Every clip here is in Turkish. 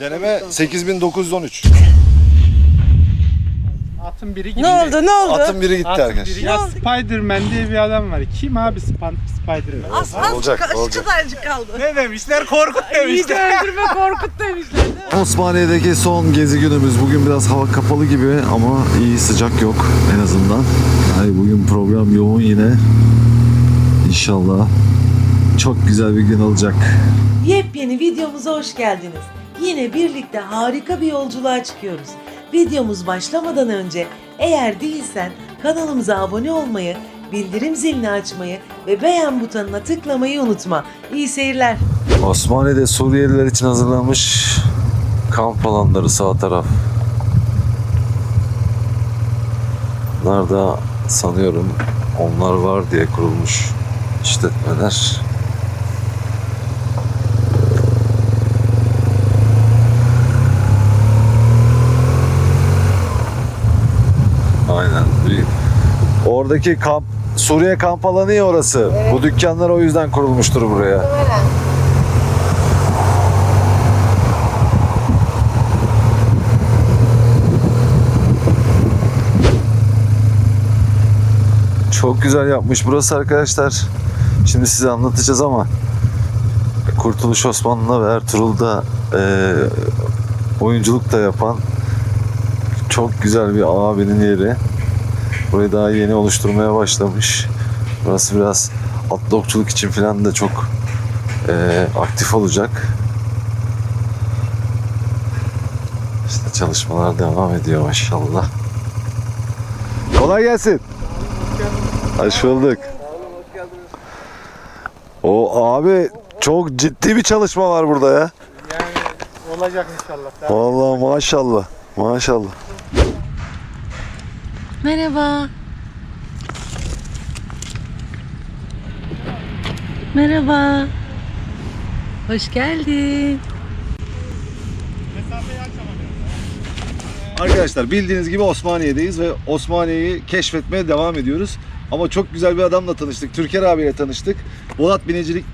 Deneme 8913. Atın biri gitti. Ne oldu ne oldu? Atın biri gitti Atın arkadaş. biri. Ya Spider-Man diye bir adam var. Kim abi Span Spider-Man? Aslan Olacak, çık- olacak. kadarcık kaldı. Ne demişler? Korkut İyice demişler. öldürme korkut demişler? Osmaniye'deki son gezi günümüz. Bugün biraz hava kapalı gibi ama iyi sıcak yok en azından. Yani bugün program yoğun yine. İnşallah çok güzel bir gün olacak. Yepyeni videomuza hoş geldiniz. Yine birlikte harika bir yolculuğa çıkıyoruz. Videomuz başlamadan önce eğer değilsen kanalımıza abone olmayı, bildirim zilini açmayı ve beğen butonuna tıklamayı unutma. İyi seyirler. Osmaniye'de Suriyeliler için hazırlanmış kamp alanları sağ taraf. Bunlar da sanıyorum onlar var diye kurulmuş işletmeler. Aynen. Bir- Oradaki kamp Suriye kamp alanı ya orası. Bu dükkanlar o yüzden kurulmuştur buraya. Çok güzel yapmış burası arkadaşlar. Şimdi size anlatacağız ama Kurtuluş Osmanlı ve Ertuğrul'da eee oyunculuk da yapan çok güzel bir abinin yeri. Burayı daha yeni oluşturmaya başlamış. Burası biraz atlı okçuluk için falan da çok eee, aktif olacak. İşte çalışmalar devam ediyor maşallah. Kolay gelsin. Hoş bulduk. O abi çok ciddi bir çalışma var burada ya. Yani olacak inşallah. Vallahi maşallah. Maşallah. Merhaba. Merhaba. Hoş geldin. Arkadaşlar bildiğiniz gibi Osmaniye'deyiz ve Osmaniye'yi keşfetmeye devam ediyoruz. Ama çok güzel bir adamla tanıştık. Türker abiyle tanıştık. Bolat Binicilik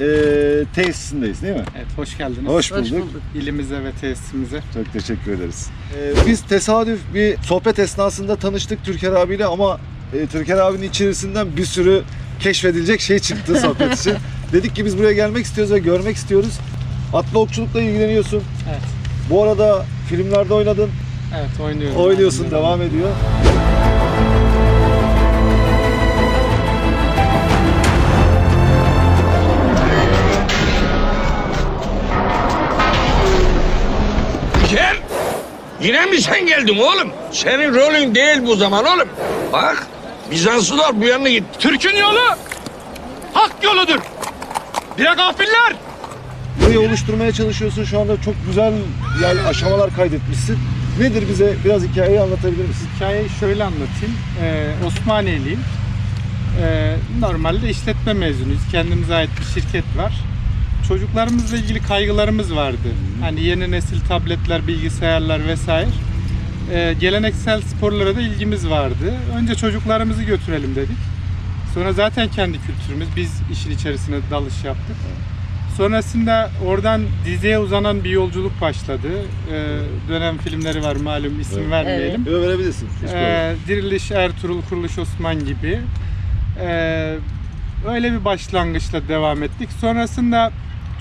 eee tesisindeyiz değil mi? Evet hoş geldiniz. Hoş Hoş bulduk. bulduk. İlimize ve tesisimize. Çok teşekkür ederiz. Ee, biz tesadüf bir sohbet esnasında tanıştık Türker abiyle ama e, Türker abinin içerisinden bir sürü keşfedilecek şey çıktı sohbet için. Dedik ki biz buraya gelmek istiyoruz ve görmek istiyoruz. Atlı okçulukla ilgileniyorsun. Evet. Bu arada filmlerde oynadın, Evet oynuyorum. oynuyorsun, devam ediyor. Yine mi sen geldin oğlum? Senin rolün değil bu zaman oğlum. Bak Bizanslılar bu yana gitti. Türk'ün yolu hak yoludur. Bire gafiller. Burayı oluşturmaya çalışıyorsun. Şu anda çok güzel yani aşamalar kaydetmişsin. Nedir bize biraz hikayeyi anlatabilir misin? Hikayeyi şöyle anlatayım. Ee, Osmaniyeliyim. Ee, normalde işletme mezunuyuz. Kendimize ait bir şirket var. Çocuklarımızla ilgili kaygılarımız vardı. Hani yeni nesil tabletler, bilgisayarlar vesaire. Ee, geleneksel sporlara da ilgimiz vardı. Önce çocuklarımızı götürelim dedik. Sonra zaten kendi kültürümüz. Biz işin içerisine dalış yaptık. Sonrasında oradan diziye uzanan bir yolculuk başladı. Ee, dönem filmleri var malum isim Evet. vermeyelim. Yo, verebilirsin. Hiç problem. Ee, Diriliş Ertuğrul, Kuruluş Osman gibi. Ee, öyle bir başlangıçla devam ettik. Sonrasında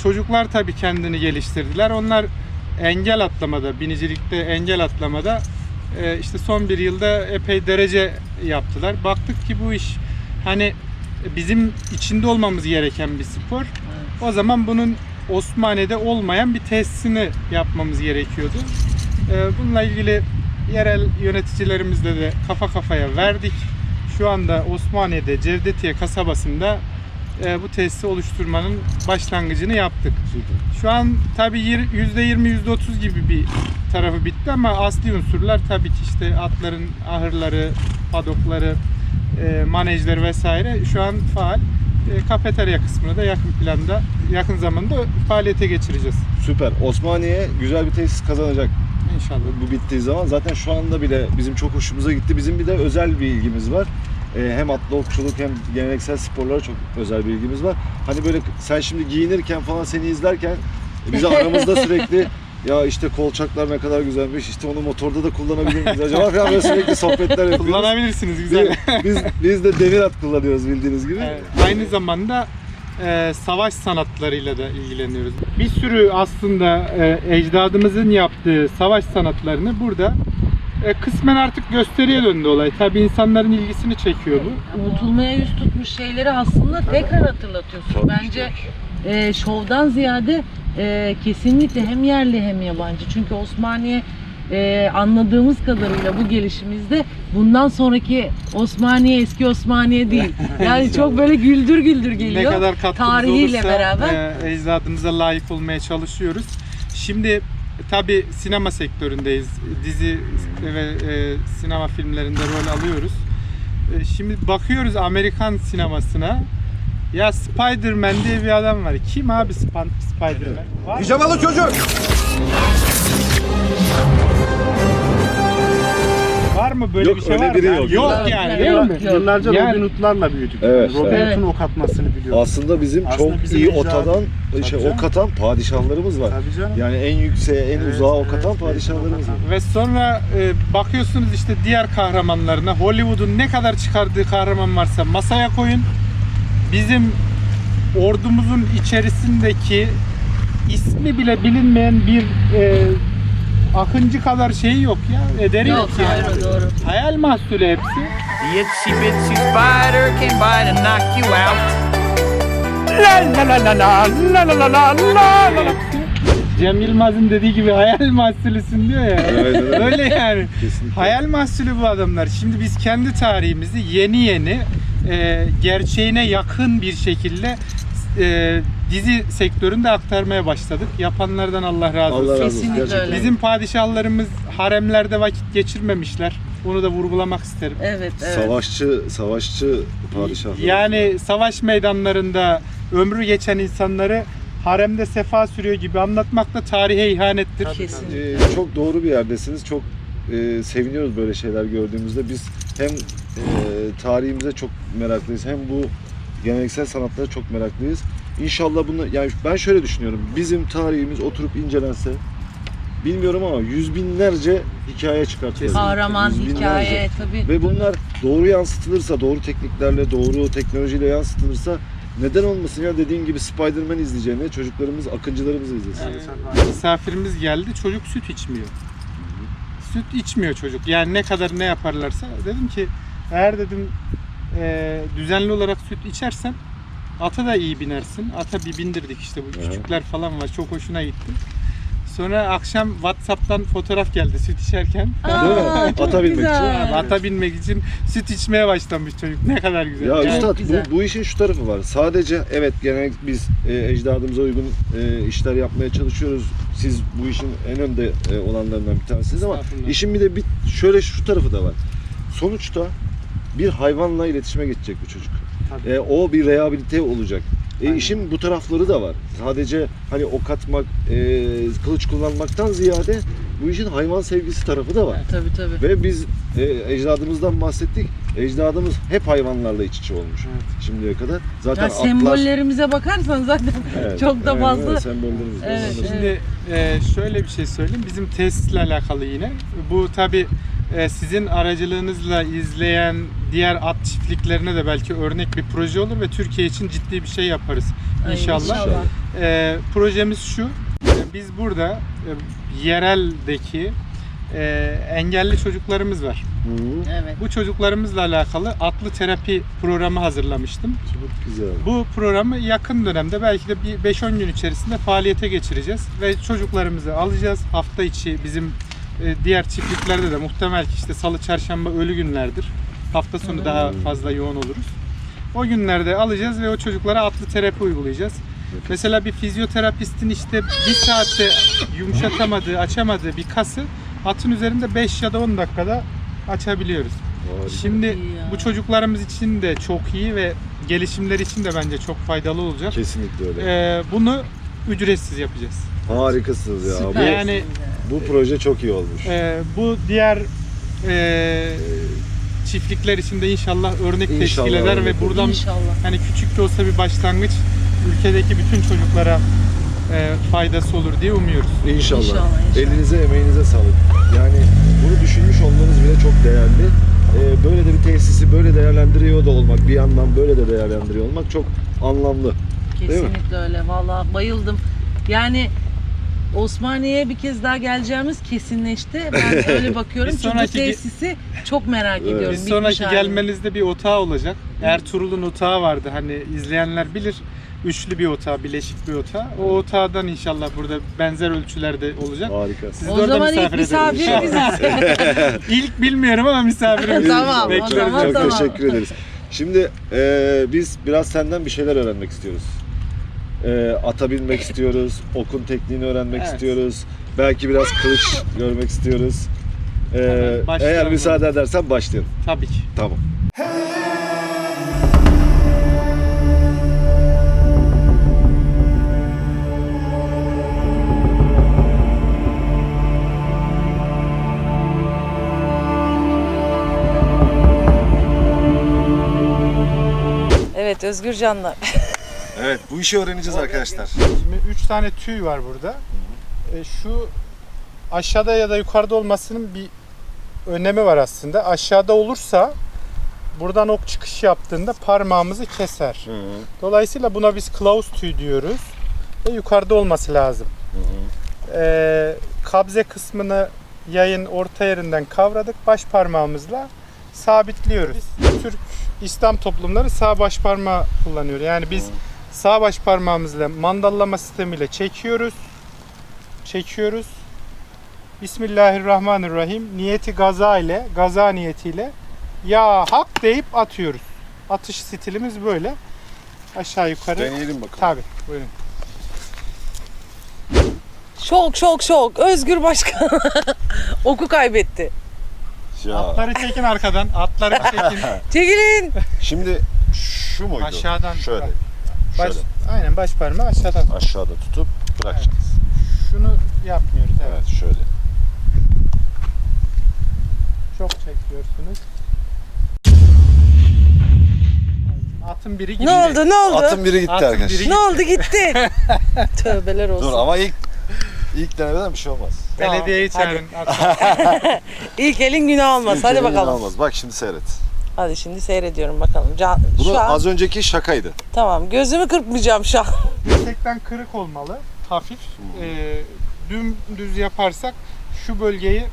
çocuklar tabii kendini geliştirdiler. Onlar engel atlamada, binicilikte engel atlamada e, işte son bir yılda epey derece yaptılar. Baktık ki bu iş hani bizim içinde olmamız gereken bir spor. O zaman bunun Osmaniye'de olmayan bir tesisini yapmamız gerekiyordu. Ee, Bununla ilgili yerel yöneticilerimizle de kafa kafaya verdik. Şu anda Osmaniye'de Cevdetiye kasabasında e, bu tesisi oluşturmanın başlangıcını yaptık. Şu an tabii yir- %20 %30 gibi bir tarafı bitti ama asli unsurlar tabii ki işte atların ahırları, padokları, e, manejleri vesaire şu an faal. E, kafeterya kısmını da yakın planda, yakın zamanda faaliyete geçireceğiz Süper. Osmaniye güzel bir tesis kazanacak inşallah. bu bittiği zaman. Zaten şu anda bile bizim çok hoşumuza gitti. Bizim bir de özel bir ilgimiz var. Ee, hem atlı okçuluk hem geleneksel sporlara çok özel bir ilgimiz var. Hani böyle sen şimdi giyinirken falan seni izlerken bizi aramızda sürekli Ya işte kolçaklar ne kadar güzelmiş. İşte onu motorda da kullanabilir miyiz acaba? Falan böyle sürekli sohbetler yapıyoruz. Kullanabilirsiniz güzel. biz, biz de demir at kullanıyoruz bildiğiniz gibi. Evet, Aynı zamanda e, savaş sanatlarıyla da ilgileniyoruz. Bir sürü aslında e, ecdadımızın yaptığı savaş sanatlarını burada e, kısmen artık gösteriye döndü olay. Tabi insanların ilgisini çekiyor bu. Unutulmaya yüz tutmuş şeyleri aslında tekrar hatırlatıyorsun. Bence e, şovdan ziyade e, kesinlikle hem yerli hem yabancı. Çünkü Osmaniye e, anladığımız kadarıyla bu gelişimizde bundan sonraki Osmaniye eski Osmaniye değil. Yani çok böyle güldür güldür Ne geliyor. kadar katkımız Tarihiyle olursa beraber. e, ecdadımıza layık olmaya çalışıyoruz. Şimdi tabi sinema sektöründeyiz. Dizi ve e, sinema filmlerinde rol alıyoruz. E, şimdi bakıyoruz Amerikan sinemasına. Ya Spider-Man diye bir adam var. Kim abi Span- Spider-Man? Pijamalı çocuk. Var mı böyle Yok, bir şey öyle var mı? biri Yani yok. Yok yani yok, değil mi? Yıllarca Yani- Robin Hood'larla büyüdük. Evet. Robin Evet. Hood'un ok atmasını biliyoruz. Aslında bizim Aslında çok bizim iyi icra- ot atan, şey, Tabii ok atan padişahlarımız var. Tabii canım. Yani en yükseğe, en Evet, uzağa ok evet, atan evet, padişahlarımız var. Ve sonra e, bakıyorsunuz işte diğer kahramanlarına Hollywood'un ne kadar çıkardığı kahraman varsa masaya koyun. Bizim ordumuzun içerisindeki ismi bile bilinmeyen bir e, akıncı kadar şeyi yok ya. Ederi yok, Yok, yani. doğru, doğru. Hayal mahsulü hepsi. The itsy bitsy spider can bite and knock you out. La la la la la la la la la la la. Cem Yılmaz'ın dediği gibi hayal mahsulüsün diyor ya. Evet, evet. Öyle yani. Kesinlikle. Hayal mahsulü bu adamlar. Şimdi biz kendi tarihimizi yeni yeni e, gerçeğine yakın bir şekilde e, dizi sektöründe aktarmaya başladık. Yapanlardan Allah razı olsun. Allah razı olsun. Kesinlikle Gerçekten. öyle. Bizim padişahlarımız haremlerde vakit geçirmemişler. Onu da vurgulamak isterim. Evet, evet. Savaşçı, savaşçı padişahlar. Yani savaş meydanlarında ömrü geçen insanları haremde sefa sürüyor gibi anlatmak da tarihe ihanettir. Kesin. Ee, çok doğru bir yerdesiniz. Çok e, seviniyoruz böyle şeyler gördüğümüzde. Biz hem e, tarihimize çok meraklıyız hem bu geleneksel sanatlara çok meraklıyız. İnşallah bunu yani ben şöyle düşünüyorum. Bizim tarihimiz oturup incelense bilmiyorum ama yüz binlerce hikaye çıkartılır. Kahraman, Yüz hikaye tabii. Ve bunlar doğru yansıtılırsa, doğru tekniklerle, doğru teknolojiyle yansıtılırsa neden olmasın ya dediğin gibi Spider-Man izleyeceğine çocuklarımız, akıncılarımız izlesin. Ee, misafirimiz geldi çocuk süt içmiyor. Süt içmiyor çocuk. Yani ne kadar ne yaparlarsa dedim ki eğer dedim e, düzenli olarak süt içersen ata da iyi binersin. Ata bir bindirdik işte bu Evet. küçükler falan var. Çok hoşuna gitti. Sonra akşam WhatsApp'tan fotoğraf geldi süt içerken. Aa, Değil mi? çok Ata binmek için. güzel. Ata binmek için süt içmeye başlamış çocuk. Ne kadar güzel. Ya Yani üstad güzel. bu, bu işin şu tarafı var. Sadece evet genel biz e, ecdadımıza uygun e, işler yapmaya çalışıyoruz. Siz bu işin en önde e, olanlarından bir tanesiniz ama Estağfurullah. işin bir de bir şöyle şu tarafı da var. Sonuçta bir hayvanla iletişime geçecek bu çocuk. Tabii. E, o bir rehabilite olacak. E, işin bu tarafları da var. Sadece hani ok atmak, e, kılıç kullanmaktan ziyade bu işin hayvan sevgisi tarafı da var. Tabii tabii. Ve biz e, ecdadımızdan bahsettik. Ecdadımız hep hayvanlarla iç içe olmuş Evet. şimdiye kadar. Zaten Ya atlar... sembollerimize bakarsan zaten Evet, çok da evet, fazla. evet, sembollerimiz var. Evet, sonra- Şimdi e, şöyle bir şey söyleyeyim. Bizim tesisle alakalı yine. Bu tabi sizin aracılığınızla izleyen diğer at çiftliklerine de belki örnek bir proje olur ve Türkiye için ciddi bir şey yaparız inşallah. inşallah. E, projemiz şu. e, biz burada e, yereldeki e, engelli çocuklarımız var. Evet. Bu çocuklarımızla alakalı atlı terapi programı hazırlamıştım. çok güzel. Bu programı yakın dönemde belki de bir 5-10 gün içerisinde faaliyete geçireceğiz ve çocuklarımızı alacağız. Hafta içi bizim e, diğer çiftliklerde de muhtemel ki işte salı çarşamba ölü günlerdir. Hafta sonu daha fazla yoğun oluruz. O günlerde alacağız ve o çocuklara atlı terapi uygulayacağız. Mesela bir fizyoterapistin işte bir saatte yumuşatamadığı, açamadığı bir kası atın üzerinde 5 ya da 10 dakikada açabiliyoruz. Harika. Şimdi bu çocuklarımız için de çok iyi ve gelişimleri için de bence çok faydalı olacak. Kesinlikle öyle. Ee, bunu ücretsiz yapacağız. Harikasınız ya. Süper. Bu, Yani bu proje çok iyi olmuş. e, bu diğer e, çiftlikler için de inşallah örnek İnşallah teşkil eder ve olur. buradan İnşallah. hani küçük de olsa bir başlangıç ülkedeki bütün çocuklara e, faydası olur diye umuyoruz. İnşallah. İnşallah, inşallah. Elinize emeğinize sağlık. Yani bunu düşünmüş olmanız bile çok değerli. Ee, böyle de bir tesisi böyle değerlendiriyor da olmak, bir yandan böyle de değerlendiriyor olmak çok anlamlı. Kesinlikle öyle. Vallahi bayıldım. Yani Osmaniye'ye bir kez daha geleceğimiz kesinleşti. Ben öyle bakıyorum. Bir Çünkü sonraki tesisi çok merak ediyorum. Bir Bitmiş sonraki halini. gelmenizde bir otağı olacak. Ertuğrul'un otağı vardı. Hani izleyenler bilir. Üçlü bir otağı, bileşik bir otağı. O otağdan inşallah burada benzer ölçülerde olacak. Harika. Sizi de O orada zaman ilk misafir misafir biziz. İlk bilmiyorum ama misafirimiz. Tamam, o Bekleriz. zaman çok tamam. teşekkür ederiz. Şimdi e, biz biraz senden bir şeyler öğrenmek istiyoruz. E, ata binmek istiyoruz, okun tekniğini öğrenmek Evet. istiyoruz. Belki biraz kılıç görmek istiyoruz. E, başlayalım. eğer müsaade edersen başlayalım. Tabii ki. Tamam. Evet Özgür Canlar. Evet, bu işi öğreneceğiz arkadaşlar. Şimdi üç tane tüy var burada. E, şu aşağıda ya da yukarıda olmasının bir önemi var aslında. Aşağıda olursa buradan ok çıkış yaptığında parmağımızı keser. Dolayısıyla buna biz kılavuz tüy diyoruz. Ve yukarıda olması lazım. E, kabze kısmını yayın orta yerinden kavradık. Baş parmağımızla sabitliyoruz. Türk İslam toplumları sağ baş parmağı kullanıyor. Yani biz sağ baş parmağımızla mandallama sistemiyle çekiyoruz. Çekiyoruz. Bismillahirrahmanirrahim. Niyeti gaza ile, gaza niyetiyle ya hak deyip atıyoruz. Atış stilimiz böyle. Aşağı yukarı. Deneyelim bakalım. Tabii. Buyurun. Şok şok şok. Özgür Başkan oku kaybetti. Ya. Atları çekin arkadan. Atları çekin. Çekilin. Şimdi şu muydu? Aşağıdan. Şöyle. Baş, aynen baş parmağı aşağıdan. Aşağıda tutup bırakacağız. Şunu yapmıyoruz. Evet. Evet, şöyle. Çok çekiyorsunuz. Atın biri gitti. Ne oldu ne oldu? Atın biri gitti Atın arkadaşlar. biri Ne oldu gitti? Tövbeler olsun. Dur ama ilk ilk denemeden bir şey olmaz. Belediyeyi çağırın. İlk elin günah olmaz. İlk Hadi elin bakalım. Olmaz. Bak şimdi seyret. Hadi şimdi seyrediyorum bakalım. Can, Bunu şu an az önceki şakaydı. tamam gözümü kırpmayacağım şu an. Dirsekten kırık olmalı. Hafif. Ee, dümdüz yaparsak şu bölgeyi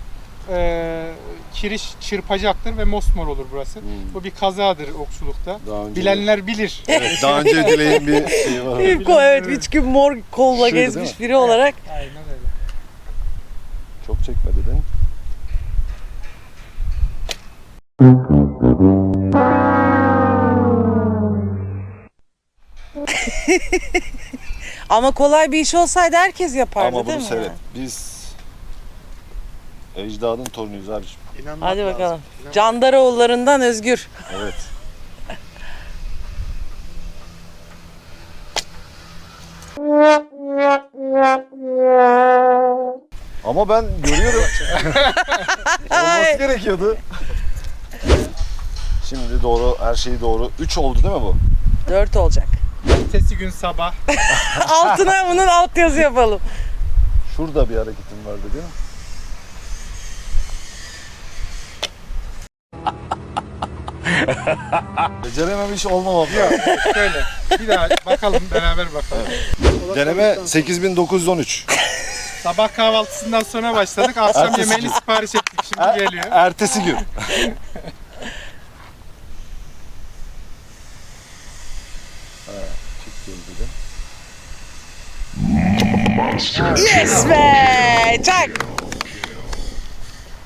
e, kiriş çırpacaktır ve mosmor olur burası. Bu bir kazadır okçulukta. Önce Bilenler bilir. Evet, daha önce dileğin bir şeyi var. Ko- evet üç gün mor kolla Şuydu, değil gezmiş mi? biri olarak. Aynen öyle. Çok çekme dedin. Ama kolay bir iş olsaydı herkes yapardı Ama değil bunu mi? seyret. Biz ecdadın torunuyuz abiciğim. İnanmak Hadi lazım. bakalım. Candaroğullarından Özgür. Evet. Ama ben görüyorum. Olması gerekiyordu. Şimdi doğru, her şey doğru. 3 oldu değil mi bu? Dört olacak. Ertesi gün sabah Altına bunun alt yazı yapalım. Şurada bir hareketim vardı değil mi? Becerememiş olmamam. şöyle bir daha bakalım beraber bakalım. Deneme 8913. Sabah kahvaltısından sonra başladık. Akşam Ertesi yemeğini gün. sipariş ettik. Şimdi geliyor. Ertesi gün. Yes be! Çak!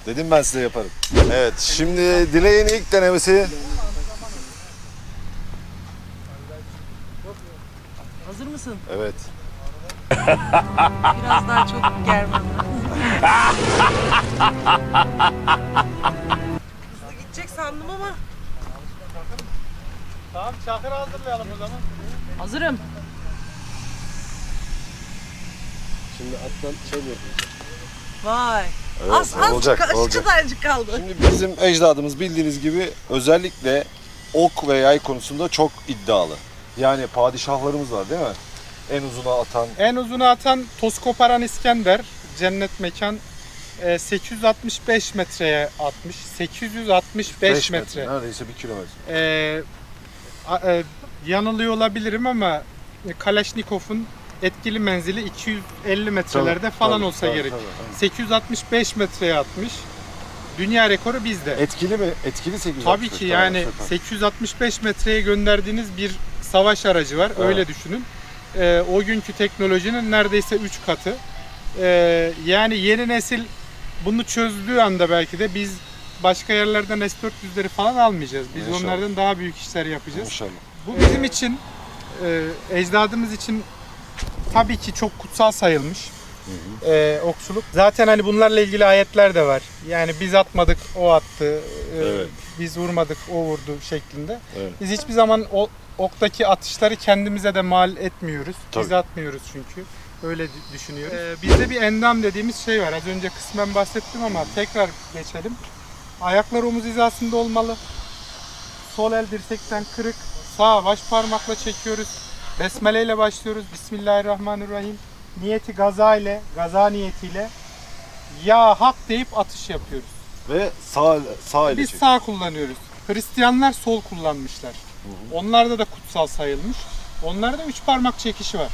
Dedim ben size yaparım. Evet, şimdi Dileğin ilk denemesi. Hazır mısın? Evet. Biraz daha çok germem lazım. Hızlı gidecek sandım ama. Tamam çakır hazırlayalım o zaman. Hazırım. Şimdi attan şey Vay. Evet, az az olacak, ka- olacak. kadarcık kaldı. Şimdi bizim ecdadımız bildiğiniz gibi özellikle ok ve yay konusunda çok iddialı. Yani padişahlarımız var değil mi? en uzuna atan En uzunu atan toz koparan İskender. Cennet mekan. e, 865 metreye atmış. 865 5 metre. Neredeyse 1 kilometre. Ee, a- e, yanılıyor olabilirim ama Kalashnikov'un etkili menzili 250 metrelerde Tabii, falan tabii, olsa tabii, gerek. tabii, tabii. 865 metreye atmış. Dünya rekoru bizde. Etkili mi? Etkili 865. Tabii ki yani süper. 865 metreye gönderdiğiniz bir savaş aracı var. Evet. Öyle düşünün. Ee, o günkü teknolojinin neredeyse 3 katı. Ee, yani yeni nesil bunu çözdüğü anda belki de biz başka yerlerden S-400'leri falan almayacağız. Biz İnşallah. onlardan daha büyük işler yapacağız. İnşallah. Bu bizim için, e, ecdadımız için tabii ki çok kutsal sayılmış e, okçuluk. Zaten hani bunlarla ilgili ayetler de var. Yani biz atmadık, o attı. e, Evet. Biz vurmadık, o vurdu şeklinde. Evet. Biz hiçbir zaman o oktaki atışları kendimize de mal etmiyoruz. Biz Tabii. atmıyoruz çünkü. Öyle dü- düşünüyoruz. E, bizde bir endam dediğimiz şey var. Az önce kısmen bahsettim ama tekrar geçelim. Ayaklar omuz hizasında olmalı. Sol el dirsekten kırık. Sağ baş parmakla çekiyoruz. Besmele ile başlıyoruz. Bismillahirrahmanirrahim. Niyeti gaza ile, gaza niyetiyle ya hak deyip atış yapıyoruz. Ve sağ sağ ile Biz çek. sağ kullanıyoruz. Hristiyanlar sol kullanmışlar. Onlarda da kutsal sayılmış. Onlarda üç parmak çekişi var.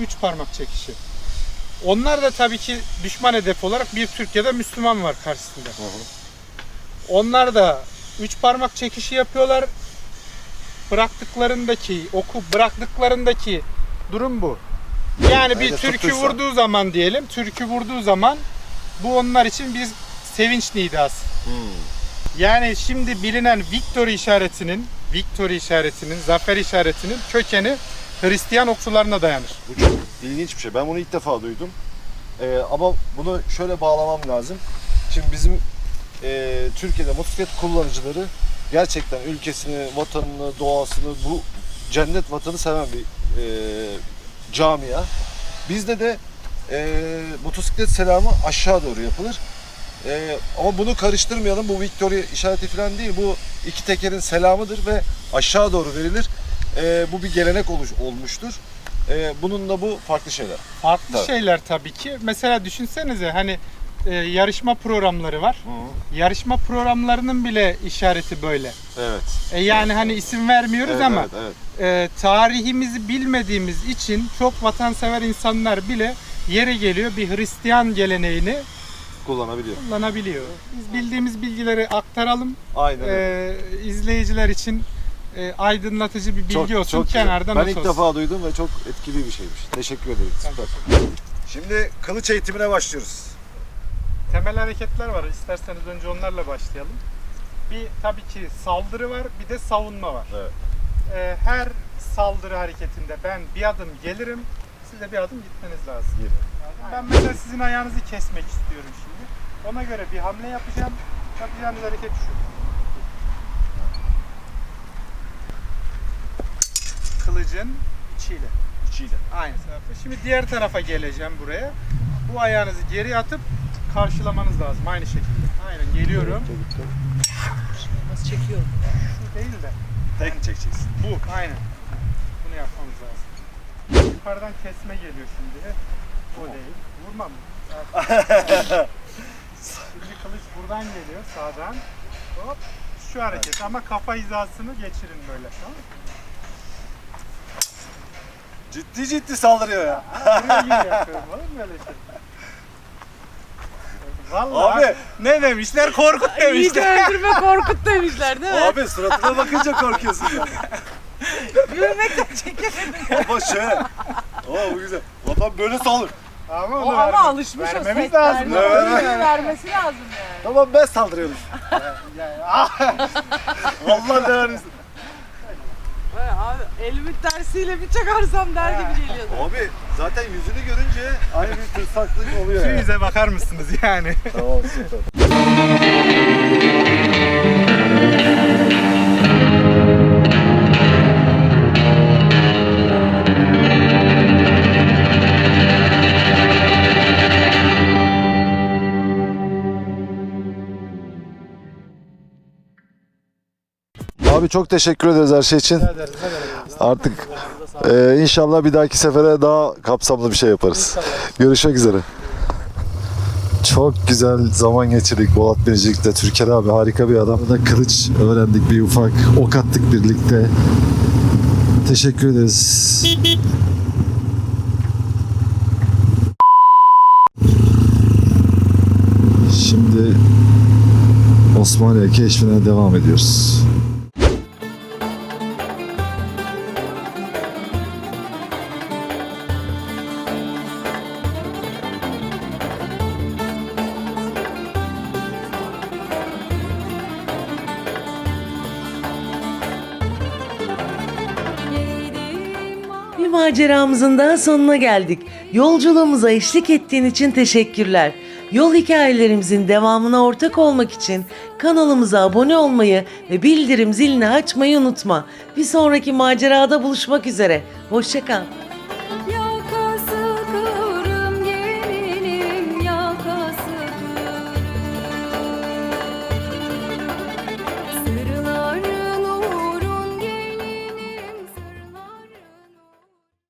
Üç parmak çekişi. Onlar da tabii ki düşman hedef olarak bir Türk ya da Müslüman var karşısında. Onlar da üç parmak çekişi yapıyorlar. Bıraktıklarındaki, oku bıraktıklarındaki durum bu. Yani bir Öyle türkü tuttuysa. vurduğu zaman diyelim, türkü vurduğu zaman bu onlar için bir sevinç nidası. Hmm. Yani şimdi bilinen victory işaretinin, victory işaretinin, zafer işaretinin kökeni Hristiyan okçularına dayanır. Bu çok ilginç bir şey. Ben bunu ilk defa duydum. Ee, ama bunu şöyle bağlamam lazım. Şimdi bizim e, Türkiye'de motosiklet kullanıcıları gerçekten ülkesini, vatanını, doğasını, bu cennet vatanı seven bir e, camia. Bizde de e, motosiklet selamı aşağı doğru yapılır. E, ama bunu karıştırmayalım. Bu Victoria işareti falan değil. Bu iki tekerin selamıdır ve aşağı doğru verilir. E, bu bir gelenek oluş, olmuştur. E, bunun da bu farklı şeyler. Farklı Tabii. şeyler tabii ki. Mesela düşünsenize hani e, yarışma programları var. Yarışma programlarının bile işareti böyle. Evet. E, yani hani isim vermiyoruz Evet, ama evet, evet. e, tarihimizi bilmediğimiz için çok vatansever insanlar bile yere geliyor bir Hristiyan geleneğini Kullanabiliyor. kullanabiliyor. Biz bildiğimiz bilgileri aktaralım. Aynen. E, izleyiciler için e, aydınlatıcı bir bilgi olsun. güzel. Kenardan Ben ilk olsun. defa duydum ve çok etkili bir şeymiş. Teşekkür ederim. Süper. Şimdi kılıç eğitimine başlıyoruz. Temel hareketler var. İsterseniz önce onlarla başlayalım. Bir tabii ki saldırı var, bir de savunma var. Evet. Ee, her saldırı hareketinde ben bir adım gelirim, siz de bir adım gitmeniz lazım. Gir. Ben mesela sizin ayağınızı kesmek istiyorum şimdi. Ona göre bir hamle yapacağım. Yapacağınız hareket şu. Kılıcın içiyle. İçiyle. Aynı tarafa. Şimdi diğer tarafa geleceğim buraya. Bu ayağınızı geri atıp karşılamanız lazım aynı şekilde. Aynen geliyorum. Nasıl çekiyorum? Şu değil de Tek çekeceksin. bu. Aynen. Bunu yapmamız lazım. Yukarıdan kesme geliyor şimdi. O değil. Vurma mı? şimdi kılıç buradan geliyor sağdan. Hop. Şu hareket ama kafa hizasını geçirin böyle. Tamam mı? Ciddi ciddi saldırıyor ya. Buraya gibi yapıyorum. Olur mu öyle şey? Vallahi Abi. ne demişler? Korkut İyi demişler. de öldürme korkut demişler değil mi? Abi suratına bakınca korkuyorsun ya. Gülmekten çekemedim. Ama şöyle. Oo bu güzel. Vatan böyle saldır. Ama, O onu ama verme- alışmış o vermemiz lazım. Onu vermesi lazım yani. Tamam ben saldırıyorum. Allah ne vermesin. Böyle abi elimin tersiyle bir çakarsam der gibi geliyordu. Abi zaten yüzünü görünce aynı bir tırsaklık oluyor Şu ya. yüze bakar mısınız yani? Tamam süper. Abi çok teşekkür ederiz her şey için. Artık Ee, inşallah bir dahaki sefere daha kapsamlı bir şey yaparız. Görüşmek üzere. Çok güzel zaman geçirdik Bolat Binicilik'te. Türker abi harika bir adam. Da kılıç öğrendik bir ufak. Ok attık birlikte. Teşekkür ederiz. Şimdi Osmaniye keşfine devam ediyoruz. Maceramızın daha sonuna geldik. Yolculuğumuza eşlik ettiğin için teşekkürler. Yol hikayelerimizin devamına ortak olmak için kanalımıza abone olmayı ve bildirim zilini açmayı unutma. Bir sonraki macerada buluşmak üzere. Hoşçakal.